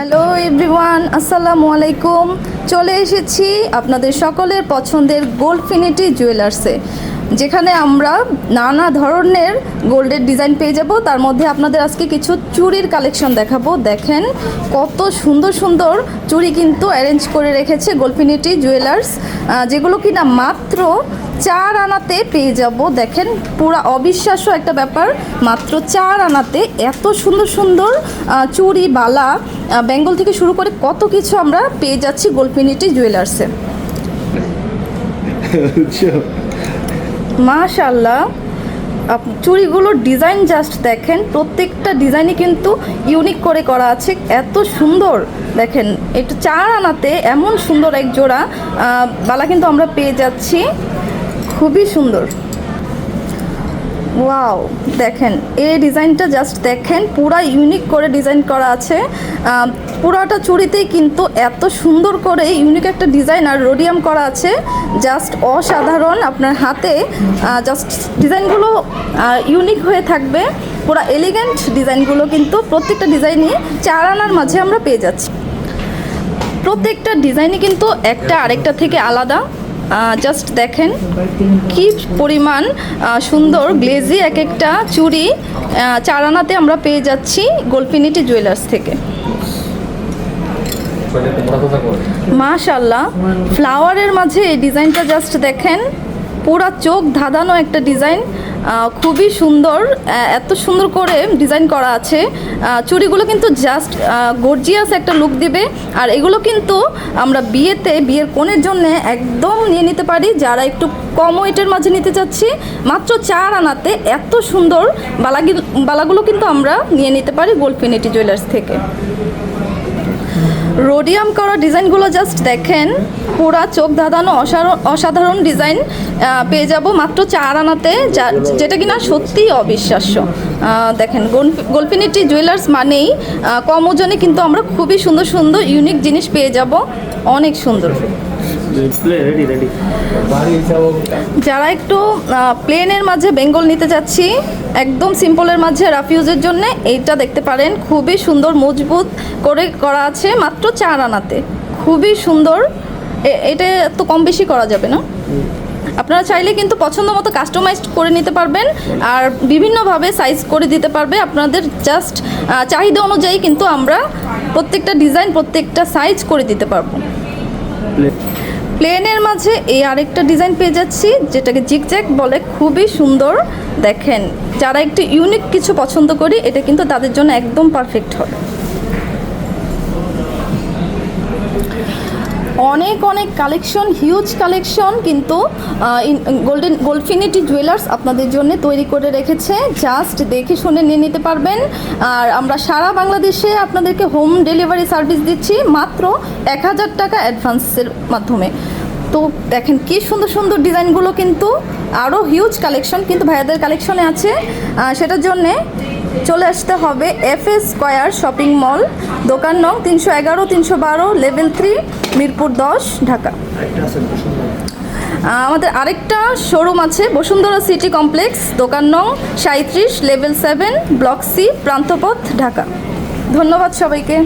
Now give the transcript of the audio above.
Hello everyone আসসালামু আলাইকুম চলে এসেছি আপনাদের সকলের পছন্দের গোল্ডফিনিটি জুয়েলার্সে যেখানে আমরা নানা ধরনের গোল্ডের ডিজাইন পেয়ে যাব। তার মধ্যে আপনাদের আজকে কিছু চুরির কালেকশন দেখাবো। দেখেন কত সুন্দর সুন্দর চুরি কিন্তু অ্যারেঞ্জ করে রেখেছে গোল্ডফিনিটি জুয়েলার্স যেগুলো কিনা মাত্র চার আনাতে পেয়ে যাব। দেখেন পুরা অবিশ্বাস্য একটা ব্যাপার, মাত্র চার আনাতে এত সুন্দর সুন্দর চুরি বালা বেঙ্গল থেকে শুরু করে কত কিছু আমরা পেয়ে যাচ্ছি গোল্ডফিনিটি জুয়েলার্সে। মাশাল্লাহ চুড়িগুলোর ডিজাইন জাস্ট দেখেন, প্রত্যেকটা ডিজাইনই কিন্তু ইউনিক করে করা আছে। এত সুন্দর, দেখেন একটু চার আনাতে এমন সুন্দর এক জোড়া বালা কিন্তু আমরা পেয়ে যাচ্ছি। খুবই সুন্দর। ওয়াও দেখেন, এই ডিজাইনটা জাস্ট দেখেন, পুরা ইউনিক করে ডিজাইন করা আছে। পুরাটা চুড়িতেই কিন্তু এত সুন্দর করে ইউনিক একটা ডিজাইন আর রোডিয়াম করা আছে। জাস্ট অসাধারণ আপনার হাতে। জাস্ট ডিজাইনগুলো ইউনিক হয়ে থাকবে। পুরা এলিগেন্ট ডিজাইনগুলো কিন্তু প্রত্যেকটা ডিজাইনই চার আনার মাঝে আমরা পেয়ে যাচ্ছি। প্রত্যেকটা ডিজাইনই কিন্তু একটা আরেকটা থেকে আলাদা। জাস্ট দেখেন কি পরিমাণ সুন্দর গ্লেজি এক একটা চুড়ি চারানাতে চার আনাতে আমরা পেয়ে যাচ্ছি গোলফিনিটি জুয়েলার্স থেকে। মাশাল্লাহ ফ্লাওয়ারের মাঝে এই ডিজাইনটা জাস্ট দেখেন। পুরা চোখ ধাঁধানো একটা ডিজাইন খুবই সুন্দর এত সুন্দর করে ডিজাইন করা আছে। চুড়িগুলো কিন্তু জাস্ট গর্জিয়াস একটা লুক দিবে। আর এগুলো কিন্তু আমরা বিয়েতে, বিয়ের কোণের জন্য একদম নিয়ে নিতে পারি। যারা একটু কম ওয়েটের মাঝে নিতে চাচ্ছি, মাত্র চার আনাতে এত সুন্দর বালাগি বালাগুলো কিন্তু আমরা নিয়ে নিতে পারি গোল্ডফিনিটি জুয়েলার্স থেকে। রোডিয়াম করা ডিজাইনগুলো জাস্ট দেখেন। পুরা চোখ ধাঁধানো অসাধারণ ডিজাইন পেয়ে যাব মাত্র চার আনাতে যেটা কিনা সত্যি অবিশ্বাস্য। দেখেন গোলফিনিটি জুয়েলার্স মানেই কম ওজনে কিন্তু আমরা খুবই সুন্দর সুন্দর ইউনিক জিনিস পেয়ে যাব। অনেক সুন্দর। যারা একটু প্লেনের মাঝে বেঙ্গল নিতে চাচ্ছি একদম সিম্পলের মাঝে রাফিউজের জন্য এইটা দেখতে পারেন খুবই সুন্দর মজবুত করে করা আছে মাত্র চার আনাতে। খুবই সুন্দর। এটা তো কম বেশি করা যাবে না। আপনারা চাইলে কিন্তু পছন্দ মতো কাস্টমাইজড করে নিতে পারবেন আর বিভিন্নভাবে সাইজ করে দিতে পারবে। আপনাদের জাস্ট চাহিদা অনুযায়ী কিন্তু আমরা প্রত্যেকটা ডিজাইন প্রত্যেকটা সাইজ করে দিতে পারব। প্লেনের মাঝে এই আরেকটা ডিজাইন পেয়ে যাচ্ছি, যেটাকে জিকজ্যাক বলে খুবই সুন্দর। দেখেন, যারা একটি ইউনিক কিছু পছন্দ করি, এটা কিন্তু তাদের জন্য একদম পারফেক্ট হবে। অনেক অনেক কালেকশন হিউজ কালেকশন কিন্তু গোল্ডেন গোল্ডফিনিটি জুয়েলার্স আপনাদের জন্য তৈরি করে রেখেছে। জাস্ট দেখে শুনে নিয়ে নিতে পারবেন। আর আমরা সারা বাংলাদেশে আপনাদেরকে হোম ডেলিভারি সার্ভিস দিচ্ছি মাত্র এক হাজার টাকা অ্যাডভান্সের মাধ্যমে। তো দেখেন কি সুন্দর সুন্দর ডিজাইনগুলো কিন্তু আরও হিউজ কালেকশন কিন্তু ভাইয়াদের কালেকশনে আছে। সেটার জন্যে চলে আসতে হবে F S square shopping mall দোকান নং তিনশো এগারো, তিনশো বারো লেভেল থ্রি মিরপুর দশ, ঢাকা। আমাদের আরেকটা শোরুম আছে, বসুন্ধরা সিটি কমপ্লেক্স, দোকান নং সাঁত্রিশ level seven block C Prantapath, Dhaka. ধন্যবাদ সবাইকে।